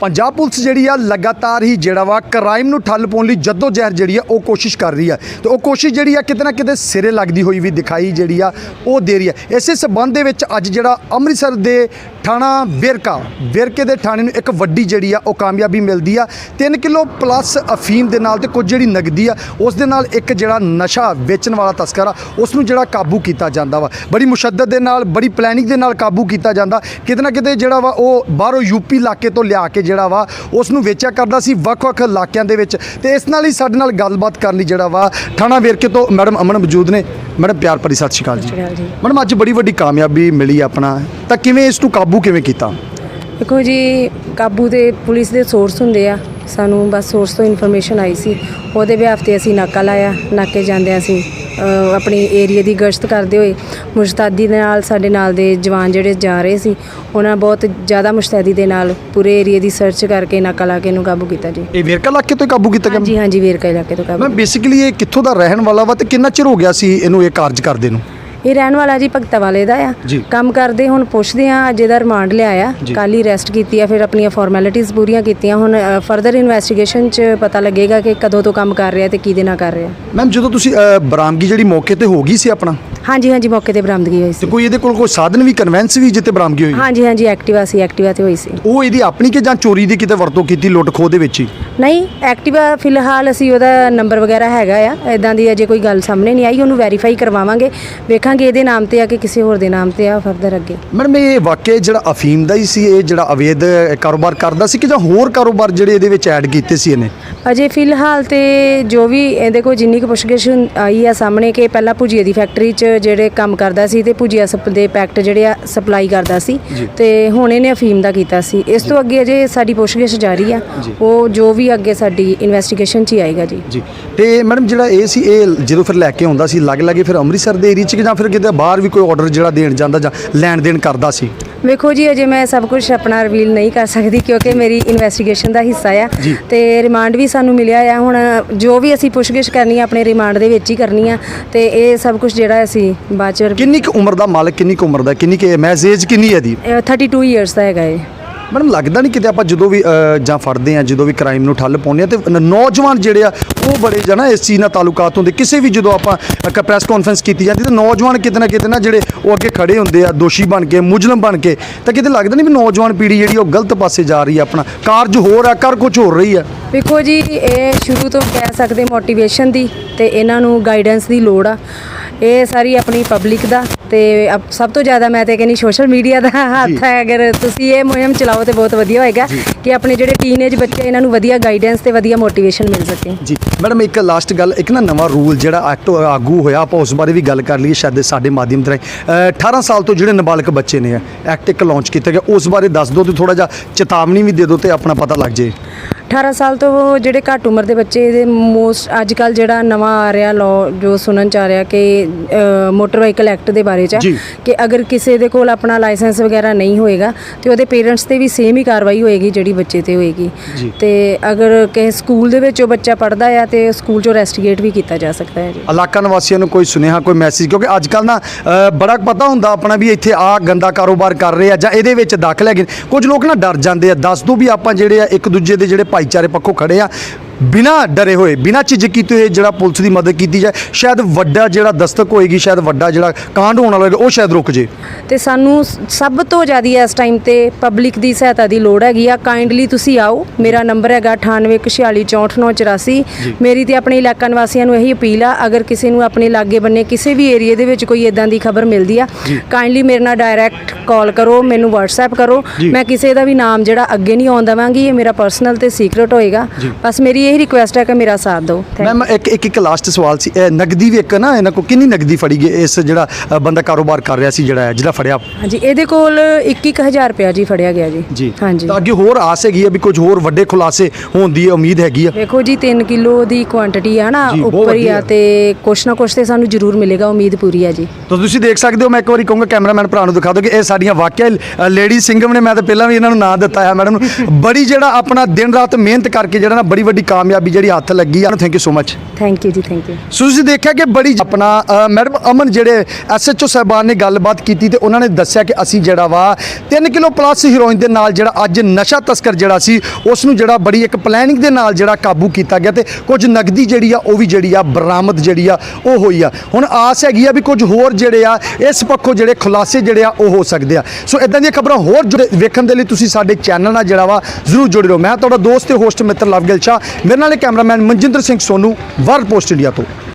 Punjab police ਜਿਹੜੀ ਆ ਲਗਾਤਾਰ ਹੀ ਜਿਹੜਾ ਵਾ ਕ੍ਰਾਈਮ ਨੂੰ ਠੱਲ ਪਾਉਣ ਲਈ ਜੱਦੋ ਜਹਿਰ ਜਿਹੜੀ ਆ ਉਹ ਕੋਸ਼ਿਸ਼ ਕਰ ਰਹੀ ਆ। ਤੇ ਉਹ ਕੋਸ਼ਿਸ਼ ਜਿਹੜੀ ਆ ਕਿਤੇ ਨਾ ਕਿਤੇ ਸਿਰੇ ਲੱਗਦੀ ਹੋਈ ਵੀ ਦਿਖਾਈ ਜਿਹੜੀ ਆ ਉਹ ਦੇ ਰਹੀ ਆ। ਇਸੇ ਸਬੰਧ ਦੇ ਵਿੱਚ ਅੱਜ ਜਿਹੜਾ ਅੰਮ੍ਰਿਤਸਰ ਦੇ ਥਾਣਾ ਵੇਰਕਾ ਵੇਰਕੇ ਦੇ ਥਾਣੇ ਨੂੰ ਇੱਕ ਵੱਡੀ ਜਿਹੜੀ ਆ ਉਹ ਕਾਮਯਾਬੀ ਮਿਲਦੀ ਆ। 3 ਕਿਲੋ ਪਲੱਸ ਅਫੀਮ ਦੇ ਨਾਲ ਤੇ ਕੁਝ ਜਿਹੜੀ ਨਗਦੀ ਆ ਉਸ ਦੇ ਨਾਲ ਇੱਕ ਜਿਹੜਾ ਨਸ਼ਾ ਵੇਚਣ ਵਾਲਾ ਤਸਕਰ ਆ ਉਸ ਨੂੰ ਜਿਹੜਾ ਕਾਬੂ ਕੀਤਾ ਜਾਂਦਾ ਵਾ। ਬੜੀ ਮੁਸ਼ੱਦਦ ਦੇ ਨਾਲ ਬੜੀ ਪਲੈਨਿੰਗ ਦੇ ਨਾਲ ਕਾਬੂ ਕੀਤਾ ਜਾਂਦਾ। ਕਿਤੇ ਨਾ ਕਿਤੇ ਜਿਹੜਾ ਵਾ ਉਹ ਬਾਹਰੋਂ ਯੂਪੀ ਇਲਾਕੇ ਤੋਂ ਲਿਆ ਕੇ ਜਿਹੜਾ ਵਾ ਉਸ ਨੂੰ ਵੇਚਿਆ ਕਰਦਾ ਸੀ ਵੱਖ-ਵੱਖ ਇਲਾਕਿਆਂ ਦੇ ਵਿੱਚ। ਤੇ ਇਸ ਨਾਲ ਹੀ ਸਾਡੇ ਨਾਲ ਗੱਲਬਾਤ ਕਰਨ ਲਈ ਜਿਹੜਾ ਵਾ ਥਾਣਾ ਵੇਰਕੇ ਤੋਂ ਮੈਡਮ ਅਮਨ ਮੌਜੂਦ ਨੇ। ਮੈਡਮ ਪਿਆਰ ਭਰੀ ਸਤਿ ਸ਼੍ਰੀ ਅਕਾਲ ਜੀ। ਮੈਡਮ ਅੱਜ ਬੜੀ ਵੱਡੀ ਕਾਮਯਾਬੀ ਮਿਲੀ ਆਪਣਾ। ਤਾਂ ਕਿਵੇਂ ਇਸ ਨੂੰ ਕਾਬੂ ਕਿਵੇਂ ਕੀਤਾ? ਦੇਖੋ ਜੀ ਕਾਬੂ ਦੇ ਪੁਲਿਸ ਦੇ ਸੋਰਸ ਹੁੰਦੇ ਆ। ਸਾਨੂੰ ਬਸ ਸੋਰਸ ਤੋਂ ਇਨਫੋਰਮੇਸ਼ਨ ਆਈ ਸੀ। ਉਹਦੇ ਬਿਹਾਫ ਤੇ ਅਸੀਂ ਨਾਕਾ ਲਾਇਆ ਨਾਕੇ ਜਾਂਦੇ ਅਸੀਂ ਆਪਣੀ ਏਰੀਆ ਦੀ ਗਸ਼ਤ ਕਰਦੇ ਹੋਏ ਮੁਸ਼ਤਾਦੀ ਦੇ ਨਾਲ ਸਾਡੇ ਨਾਲ ਦੇ ਜਵਾਨ ਜਿਹੜੇ ਜਾ ਰਹੇ ਸੀ ਉਹਨਾਂ ਬਹੁਤ ਜ਼ਿਆਦਾ ਮੁਸ਼ਤੈਦੀ ਦੇ ਨਾਲ ਪੂਰੇ ਏਰੀਆ ਦੀ ਸਰਚ ਕਰਕੇ ਨਾਕਾ ਲਾ ਕੇ ਇਹਨੂੰ ਕਾਬੂ ਕੀਤਾ ਜੀ। ਇਹ ਵੇਰਕਾ ਇਲਾਕੇ ਤੋਂ ਕਾਬੂ ਕੀਤਾ ਗਿਆ? ਹਾਂਜੀ ਹਾਂਜੀ ਵੇਰਕਾ ਇਲਾਕੇ ਤੋਂ ਕਾਬੂ ਮੈਂ ਬੇਸਿਕਲੀ ਇਹ ਕਿੱਥੋਂ ਦਾ ਰਹਿਣ ਵਾਲਾ ਵਾ ਤੇ ਕਿੰਨਾ ਚਿਰ ਹੋ ਗਿਆ ਸੀ ਇਹਨੂੰ ਇਹ ਕਾਰਜ ਕਰਦੇ ਨੂੰ? ਇਹ ਰਹਿਣ ਵਾਲਾ ਜੀ ਭਗਤਾ ਵਾਲੇ ਦਾ ਆ। ਕੰਮ ਕਰਦੇ ਹੁਣ ਪੁੱਛਦੇ ਆ ਅੱਜ ਇਹਦਾ ਰਿਮਾਂਡ ਲਿਆ ਆ। ਕੱਲ ਹੀ ਰੈਸਟ ਕੀਤੀ ਆ ਫਿਰ ਆਪਣੀਆਂ ਫਾਰਮੈਲਿਟੀਆਂ ਪੂਰੀਆਂ ਕੀਤੀਆਂ। ਹੁਣ ਫਰਦਰ ਇਨਵੈਸਟੀਗੇਸ਼ਨ ਚ ਪਤਾ ਲੱਗੇਗਾ ਕਿ ਕਦੋਂ ਤੋਂ ਕੰਮ ਕਰ ਰਿਹਾ ਤੇ ਕਿਹਦੇ ਨਾਲ ਕਰ ਰਿਹਾ। ਮੈਮ ਜਦੋਂ ਤੁਸੀਂ ਅ, ਬਰਾਮਦਗੀ ਜਿਹੜੀ ਮੌਕੇ ਤੇ ਹੋ ਗਈ ਸੀ ਆਪਣਾ? ਹਾਂਜੀ ਹਾਂਜੀ ਮੌਕੇ ਤੇ ਬਰਾਮਦਗੀ ਹੋਈ ਤੇ ਸੀ। ਕੋਈ ਇਹਦੇ ਕੋਲ ਕੋਈ ਸਾਧਨ ਵੀ ਕਨਵੈਂਸ ਵੀ ਜਿੱਤੇ ਬਰਾਮਦਗੀ ਹੋਈ? ਹਾਂਜੀ ਹਾਂਜੀ ਐਕਟਿਵਾ ਸੀ ਐਕਟਿਵਾ ਤੇ ਹੋਈ ਸੀ। ਉਹ ਇਹਦੀ ਆਪਣੀ ਕਿ ਜਾਂ ਚੋਰੀ ਦੀ ਕਿਤੇ ਵਰਤੋਂ ਕੀਤੀ ਲੁੱਟ ਖੋਹ ਦੇ ਵਿੱਚ ਹੀ? ਨਹੀਂ ਐਕਟਿਵਾ ਫਿਲਹਾਲ ਅਸੀਂ ਉਹਦਾ ਨੰਬਰ ਵਗੈਰਾ ਹੈਗਾ ਆ। ਇਦਾਂ ਦੀ ਅਜੇ ਕੋਈ ਗੱਲ ਸਾਹਮਣੇ ਨਹੀਂ ਆਈ ਉਹਨੂੰ ਵੈਰੀਫਾਈ ਕਰਵਾਵਾਂਗੇ। ਵੇਖਾਂਗੇ ਇਹਦੇ ਨਾਮ ਤੇ ਆ ਕਿ ਕਿਸੇ ਹੋਰ ਦੇ ਨਾਮ ਤੇ ਆ ਫਰਦਰ ਅੱਗੇ। ਮੈਡਮ ਇਹ ਵਾਕਿਆ ਜਿਹੜਾ ਅਫੀਮ ਦਾ ਹੀ ਸੀ ਇਹ ਜਿਹੜਾ ਅਵੈਧ ਕਾਰੋਬਾਰ ਕਰਦਾ ਸੀ ਕਿ ਜਾਂ ਹੋਰ ਕਾਰੋਬਾਰ ਜਿਹੜੇ ਇਹਦੇ ਵਿੱਚ ਐਡ ਕੀਤੇ ਸੀ ਇਹਨੇ? ਅਜੇ ਫਿਲਹਾਲ ਤੇ ਜੋ ਵੀ ਇਹਦੇ ਕੋਲ ਜਿੰਨੀ ਕੁ ਪੁੱਛਗਿੱਛ ਆਈ ਆ ਸਾਹਮਣੇ ਕਿ ਪਹਿਲਾਂ ਭੁਜੀਏ ਦੀ ਫੈਕਟਰੀ 'ਚ ਜਿਹੜੇ ਕੰਮ ਕਰਦਾ ਸੀ ਤੇ ਭੁਜੀਆ ਸਪ ਦੇ ਪੈਕਟ ਜਿਹੜੇ ਆ ਸਪਲਾਈ ਕਰਦਾ ਸੀ। ਤੇ ਹੁਣ ਇਹਨੇ ਅਫੀਮ ਦਾ ਕੀਤਾ ਸੀ। ਇਸ ਤੋਂ ਅੱਗੇ ਅਜੇ ਸਾਡੀ ਪੁੱਛਗਿੱਛ ਜਾਰੀ ਆ। ਉਹ ਜੋ ਵੀ ਅੱਗੇ ਸਾਡੀ ਇਨਵੈਸਟੀਗੇਸ਼ਨ 'ਚ ਹੀ ਆਏਗਾ ਜੀ। ਜੀ। ਤੇ ਮੈਡਮ ਜਿਹੜਾ ਇਹ ਸੀ ਇਹ ਜਦੋਂ ਫਿਰ ਲੈ ਕੇ ਆਉਂਦਾ ਸੀ ਲੱਗ ਲੱਗੇ ਫਿਰ ਅੰਮ੍ਰਿਤਸਰ ਦੇ ਏਰੀਆ 'ਚ ਕਿ ਜਾਂ ਫਿਰ ਕਿਤੇ ਬਾਹਰ ਵੀ ਕੋਈ ਆਰਡਰ ਜਿਹੜਾ ਦੇਣ ਜਾਂਦਾ ਜਾਂ ਲੈਣ ਦੇਣ ਕਰਦਾ ਸੀ? ਵੇਖੋ ਜੀ ਅਜੇ ਮੈਂ ਸਭ ਕੁਝ ਆਪਣਾ ਰਿਵੀਲ ਨਹੀਂ ਕਰ ਸਕਦੀ ਕਿਉਂਕਿ ਮੇਰੀ ਇਨਵੈਸਟੀਗੇਸ਼ਨ ਦਾ ਹਿੱਸਾ ਆ। ਤੇ ਰਿਮਾਂਡ ਵੀ ਸਾਨੂੰ ਮਿਲਿਆ ਆ। ਹੁਣ ਜੋ ਵੀ ਅਸੀਂ ਪੁੱਛਗਿੱਛ ਕਰਨੀ ਆ ਆਪਣੇ ਰਿਮਾਂਡ ਦੇ ਵਿੱਚ ਹੀ ਕਰਨੀ ਆ। ਤੇ ਇਹ ਸਭ ਕੁਝ ਜਿਹੜਾ ਅਸੀਂ ਬਾਅਦ ਚ ਕਿੰਨੀ ਕੁ ਉਮਰ ਦਾ ਮਾਲਕ ਕਿੰਨੀ ਕੁ ਉਮਰ ਦਾ ਕਿੰਨੀ ਕਿ ਮੈਸੇਜ ਕਿੰਨੀ ਹੈ ਦੀ ਇਹ 32 ਇਅਰਸ ਦਾ ਹੈਗਾ ਇਹ। ਮੈਡਮ ਲੱਗਦਾ ਨਹੀਂ ਕਿਤੇ ਆਪਾਂ ਜਦੋਂ ਵੀ ਅ, ਜਾਂ ਫੜਦੇ ਆ ਜਦੋਂ ਵੀ ਕ੍ਰਾਈਮ ਨੂੰ ਠੱਲ ਪਾਉਂਦੇ ਆ ਤੇ ਨ- ਨੌਜਵਾਨ ਜਿਹੜੇ ਆ ਉਹ ਬੜੇ ਜਣਾ ਇਸ ਚੀਜ਼ ਨਾਲ ਤਾਲੁਕਾਤ ਹੁੰਦੇ। ਕਿਸੇ ਵੀ ਜਦੋਂ ਆਪਾਂ ਪ੍ਰੈਸ ਕਾਨਫਰੰਸ ਕੀਤੀ ਜਾਂਦੀ ਤੇ ਨੌਜਵਾਨ ਕਿਤੇ ਨਾ ਕਿਤੇ ਨਾ ਜਿਹੜੇ ਉਹ ਅੱਗੇ ਖੜੇ ਹੁੰਦੇ ਆ ਦੋਸ਼ੀ ਬਣ ਕੇ ਮੁਜਰਮ ਬਣ ਕੇ ਤਾਂ ਕਿਤੇ ਲੱਗਦਾ ਨਹੀਂ ਵੀ ਨੌਜਵਾਨ ਪੀੜ੍ਹੀ ਜਿਹੜੀ ਉਹ ਗਲਤ ਪਾਸੇ ਜਾ ਰਹੀ ਆ ਆਪਣਾ। ਕਾਰਜ ਹੋਰ ਆ ਕਰ ਕੁਝ ਹੋਰ ਰਹੀ ਆ। ਵੇਖੋ ਜੀ ਇਹ ਸ਼ੁਰੂ ਤੋਂ ਕਹਿ ਸਕਦੇ ਮੋਟੀਵੇਸ਼ਨ ਦੀ ਤੇ ਇਹਨਾਂ ਨੂੰ ਗਾਈਡੈਂਸ ਦੀ ਲੋੜ ਆ। ਇਹ ਸਾਰੀ ਆਪਣੀ ਪਬਲਿਕ ਦਾ। ਤੇ ਅਪ- ਸਭ ਤੋਂ ਜ਼ਿਆਦਾ ਮੈਂ ਤੇ ਕਹਿੰਦੀ ਸੋਸ਼ਲ ਮੀਡੀਆ ਦਾ ਹੱਥ ਹੈ। ਅਗਰ ਤੁਸੀਂ ਇਹ ਮੁਹਿੰਮ ਚਲਾਓ ਤੇ ਬਹੁਤ ਵਧੀਆ ਹੋਏਗਾ ਕਿ ਆਪਣੇ ਜਿਹੜੇ ਟੀਨੇਜ ਬੱਚੇ ਇਹਨਾਂ ਨੂੰ ਵਧੀਆ ਗਾਈਡੈਂਸ ਤੇ ਵਧੀਆ ਮੋਟੀਵੇਸ਼ਨ ਮਿਲ ਸਕੇ। ਜੀ। ਮੈਡਮ ਇੱਕ ਲਾਸਟ ਗੱਲ ਇੱਕ ਨਾ ਨਵਾਂ ਰੂਲ ਜਿਹੜਾ ਐਕਟ ਆਗੂ ਹੋਇਆ ਆਪਾਂ ਉਸ ਬਾਰੇ ਵੀ ਗੱਲ ਕਰ ਲਈਏ ਸ਼ਾਇਦ ਸਾਡੇ ਮਾਧਿਅਮ ਦੇ ਰਾਹੀਂ। ਅ, 18 ਸਾਲ ਤੋਂ ਜਿਹੜੇ ਨਾਬਾਲਗ ਬੱਚੇ ਨੇ ਐਕਟ ਇੱਕ ਲਾਂਚ ਕੀਤਾ ਗਿਆ ਉਸ ਬਾਰੇ ਦੱਸ ਦਿਓ ਤੇ ਥੋੜਾ ਜਿਹਾ ਚੇਤਾਵਨੀ ਵੀ ਦੇ ਦਿਓ ਤੇ ਆਪਣਾ ਪਤਾ ਲੱਗ ਜੇ 18 ਸਾਲ ਤੋਂ ਜਿਹੜੇ ਘੱਟ ਉਮਰ ਦੇ ਬੱਚੇ ਇਹਦੇ ਮੋਸਟ ਅੱਜ ਕੱਲ ਜਿਹੜਾ ਨਵਾਂ ਆ ਰਿਹਾ ਲਾਅ ਜੋ ਸੁਣਨ ਚ ਆ ਰਿਹਾ ਕਿ ਮੋਟਰ ਵਾਹੀਕਲ ਐਕਟ ਦੇ ਬਾਰੇ ਚ ਆ, ਜੀ। ਕਿ ਅਗਰ ਕਿਸੇ ਦੇ ਕੋਲ ਆਪਣਾ ਲਾਇਸੈਂਸ ਵਗੈਰਾ ਨਹੀਂ ਹੋਏਗਾ ਤੇ ਉਹਦੇ ਪੇਰੈਂਟਸ ਤੇ ਵੀ ਸੇਮ ਹੀ ਕਾਰਵਾਈ ਹੋਏਗੀ ਜਿਹੜੀ ਬੱਚੇ ਤੇ ਹੋਏਗੀ। ਤੇ ਅਗਰ ਕਿਸੇ ਸਕੂਲ ਦੇ ਵਿੱਚ ਉਹ ਬੱਚਾ ਪੜਦਾ ਆ ਤੇ ਸਕੂਲ ਚੋਂ ਰੈਸਟੀਗੇਟ ਵੀ ਕੀਤਾ ਜਾ ਸਕਦਾ ਹੈ ਜੀ ਇਲਾਕਾ ਨਿਵਾਸੀਆਂ ਨੂੰ ਕੋਈ ਸੁਨੇਹਾ ਕੋਈ ਮੈਸੇਜ ਕਿਉਂਕਿ ਅੱਜ ਕੱਲ ਨਾ ਬੜਾ ਪਤਾ ਹੁੰਦਾ ਆਪਣਾ ਵੀ ਇੱਥੇ ਆ ਗੰਦਾ ਕਾਰੋਬਾਰ ਕਰ ਰਹੇ ਆ ਜਾਂ ਇਹਦੇ ਵਿੱਚ ਦਾਖਲ ਹੈਗੇ। ਕੁਝ ਲੋਕ ਨਾ ਡਰ ਜਾਂਦੇ ਆ ਦੱਸ ਦੋ ਵੀ ਆਪਾਂ ਜਿਹੜੇ ਆ ਇੱਕ ਦੂਜੇ ਦੇ ਜਿਹੜੇ ਭਾਈਚਾਰੇ ਪੱਖੋਂ ਖੜੇ ਆ ਬਿਨਾ ਡਰੇ ਹੋਏ ਬਿਨਾ ਝਿਜਕ ਕੀਤੇ ਹੋਏ ਜਿਹੜਾ ਪੁਲਿਸ ਦੀ ਮਦਦ ਕੀਤੀ ਜਾਏ ਸ਼ਾਇਦ ਵੱਡਾ ਜਿਹੜਾ ਦਸਤਕ ਹੋਏਗੀ ਸ਼ਾਇਦ ਵੱਡਾ ਜਿਹੜਾ ਕਾਂਡ ਹੋਣ ਵਾਲਾ ਉਹ ਸ਼ਾਇਦ ਰੁਕ ਜੇ। ਤੇ ਸਾਨੂੰ ਸਭ ਤੋਂ ਜ਼ਿਆਦਾ ਇਸ ਟਾਈਮ ਤੇ ਪਬਲਿਕ ਦੀ ਸਹਾਇਤਾ ਦੀ ਲੋੜ ਹੈਗੀ ਆ। ਕਾਈਂਡਲੀ ਤੁਸੀਂ ਆਓ। ਮੇਰਾ ਨੰਬਰ ਹੈਗਾ 9814464984 ਮੇਰੀ ਤੇ ਆਪਣੇ ਇਲਾਕਾ ਨਿਵਾਸੀਆਂ ਨੂੰ ਇਹੀ ਅਪੀਲ ਆ ਅਗਰ ਕਿਸੇ ਨੂੰ ਆਪਣੇ ਲਾਗੇ ਬੰਨੇ ਕਿਸੇ ਵੀ ਏਰੀਆ ਦੇ ਵਿੱਚ ਕੋਈ ਇਦਾਂ ਦੀ ਖਬਰ ਮਿਲਦੀ ਆ ਕਾਈਂਡਲੀ ਮੇਰੇ ਨਾਲ ਡਾਇਰੈਕਟ ਕਾਲ ਕਰੋ ਮੈਨੂੰ WhatsApp ਕਰੋ। ਮੈਂ ਕਿਸੇ ਦਾ ਵੀ ਨਾਮ ਜਿਹੜਾ ਅੱਗੇ ਨਹੀਂ ਆਉਣ ਦੇਵਾਂਗੀ ਇਹ ਮੇਰਾ ਪਰਸਨਲ ਤੇ ਸੀਕ੍ਰੇਟ ਹੋਏਗਾ। ਬਸ ਮੇਰੀ ਇਹੀ ਰਿਕੁਐਸਟ ਹੈ ਕਿ ਮੇਰਾ ਸਾਥ ਦਿਓ. ਮੈਮ ਇੱਕ ਇੱਕ ਇੱਕ ਲਾਸਟ ਸਵਾਲ ਸੀ। ਇਹ ਨਗਦੀ ਵੀ ਇੱਕ ਨਾ ਇਹਨਾਂ ਕੋ ਕਿੰਨੀ ਨਗਦੀ ਫੜੀ ਗਈ? ਇਸ ਜਿਹੜਾ ਅ, ਬੰਦਾ ਕਾਰੋਬਾਰ ਕਰ ਰਿਹਾ ਸੀ ਜਿਹੜਾ ਹੈ, ਜਿਹੜਾ ਫੜਿਆ। ਹਾਂਜੀ ਇਹਦੇ ਕੋਲ 21000 ਰੁਪਇਆ ਜੀ ਫੜਿਆ ਗਿਆ ਜੀ। ਹਾਂਜੀ। ਤਾਂ ਅੱਗੇ ਹੋਰ ਆਸ ਹੈਗੀ ਹੈ ਵੀ ਕੁਝ ਹੋਰ ਵੱਡੇ ਖੁਲਾਸੇ ਹੋਣ ਦੀ ਉਮੀਦ ਹੈਗੀ ਆ? ਵੇਖੋ ਜੀ 3 ਕਿਲੋ ਦੀ ਕੁਆਂਟੀਟੀ ਆ ਨਾ ਜੀ, ਬਹੁਤ ਉੱਪਰ ਹੀ ਵਧੀਆ। ਆ ਤੇ ਕੁਛ ਨਾ ਕੁਛ ਤੇ ਸਾਨੂੰ ਜ਼ਰੂਰ ਮਿਲੇਗਾ ਉਮੀਦ ਪੂਰੀ ਆ ਜੀ। ਤਾਂ ਤੁਸੀਂ ਦੇਖ ਸਕਦੇ ਹੋ ਮੈਂ ਇੱਕ ਵਾਰੀ ਕਹੂੰਗਾ ਕੈਮਰਾਮੈਨ ਭਰਾ ਨੂੰ ਦਿਖਾ ਦਿਓ ਕਿ ਇਹ ਸਾਡੀਆਂ ਵਾਕਿਆ ਲੇਡੀ ਸਿੰਗਮ ਨੇ ਮੈਂ ਤਾਂ ਪਹਿਲਾਂ ਵੀ ਇਹਨਾਂ ਨੂੰ ਨਾਂ ਦਿੱਤਾ ਹੈ ਮੈਡਮ ਨੂੰ। ਬੜੀ ਜਿਹੜਾ ਆਪਣਾ ਦਿਨ ਰਾਤ ਮਿਹਨਤ ਕਰਕੇ ਜਿਹੜਾ ਨਾ ਬੜੀ ਵੱਡੀ ਕਾਮਯਾਬੀ ਜਿਹੜੀ ਹੱਥ ਲੱਗੀ ਆ thank you so much thank you ji thank you so ਤੁਸੀਂ ਦੇਖਿਆ ਕਿ ਬੜੀ ਆਪਣਾ ਮੈਡਮ ਅਮਨ ਜਿਹੜੇ ਐਸਐਚਓ ਸਾਹਿਬਾਨ ਨੇ ਗੱਲਬਾਤ ਕੀਤੀ ਤੇ ਉਹਨਾਂ ਨੇ ਦੱਸਿਆ ਕਿ ਅਸੀਂ ਜਿਹੜਾ ਵਾ 3 ਕਿਲੋ ਪਲੱਸ ਹੀਰੋਇਨ ਦੇ ਨਾਲ ਜਿਹੜਾ ਅੱਜ ਨਸ਼ਾ ਤਸਕਰ ਜਿਹੜਾ ਸੀ ਉਸ ਨੂੰ ਜਿਹੜਾ ਬੜੀ ਇੱਕ ਪਲੈਨਿੰਗ ਦੇ ਨਾਲ ਜਿਹੜਾ ਕਾਬੂ ਕੀਤਾ ਗਿਆ ਤੇ ਕੁਝ ਨਗਦੀ ਜਿਹੜੀ ਆ ਉਹ ਵੀ ਜਿਹੜੀ ਆ ਬਰਾਮਦ ਜਿਹੜੀ ਆ ਉਹ ਹੋਈ ਆ। ਹੁਣ ਆਸ ਹੈਗੀ ਆ ਵੀ ਕੁਝ ਹੋਰ ਜਿਹੜੇ ਆ ਇਸ ਪੱਖੋਂ ਜਿਹੜੇ ਖੁਲਾਸੇ ਜਿਹੜੇ ਆ ਉਹ ਹੋ ਸਕਦੇ ਆ। ਸੋ ਇਦਾਂ ਦੀਆਂ ਖਬਰਾਂ ਹੋਰ ਜੁੜੇ- ਵੇਖਣ ਦੇ ਲਈ ਤੁਸੀਂ ਸਾਡੇ ਚੈਨਲ ਨਾਲ ਜਿਹੜਾ ਵਾ ਜ਼ਰੂਰ ਜੁੜੇ ਰਹੋ। ਮੈਂ ਤੁਹਾਡਾ ਦੋਸਤ ਤੇ ਹੋਸਟ ਮਿੱਤਰ ਲਵਗਿਲ ਸ਼ਾਹ। ਮੇਰੇ ਨਾਲ ਇਹ cameraman Manjinder Singh Sonu world post India ਤੋਂ।